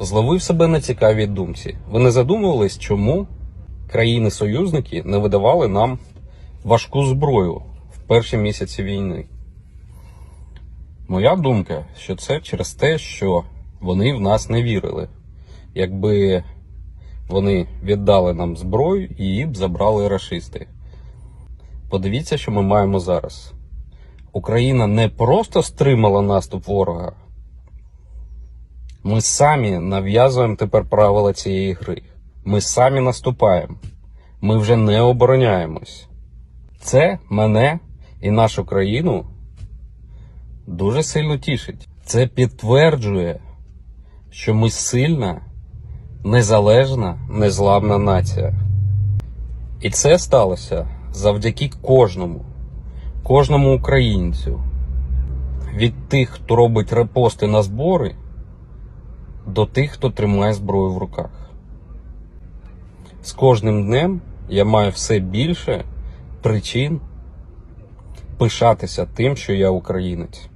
зловив себе на цікавій думці. Ви не задумувались, чому країни-союзники не видавали нам важку зброю в перші місяці війни? Моя думка, що це через те, що вони в нас не вірили. Якби вони віддали нам зброю, її б забрали рашисти. Подивіться, що ми маємо зараз. Україна не просто стримала наступ ворога. Ми самі нав'язуємо тепер правила цієї гри. Ми самі наступаємо. Ми вже не обороняємось. Це мене і нашу країну дуже сильно тішить. Це підтверджує, що ми сильна, незалежна, незламна нація. І це сталося завдяки кожному, кожному українцю. Від тих, хто робить репости на збори, до тих, хто тримає зброю в руках. З кожним днем я маю все більше причин пишатися тим, що я українець.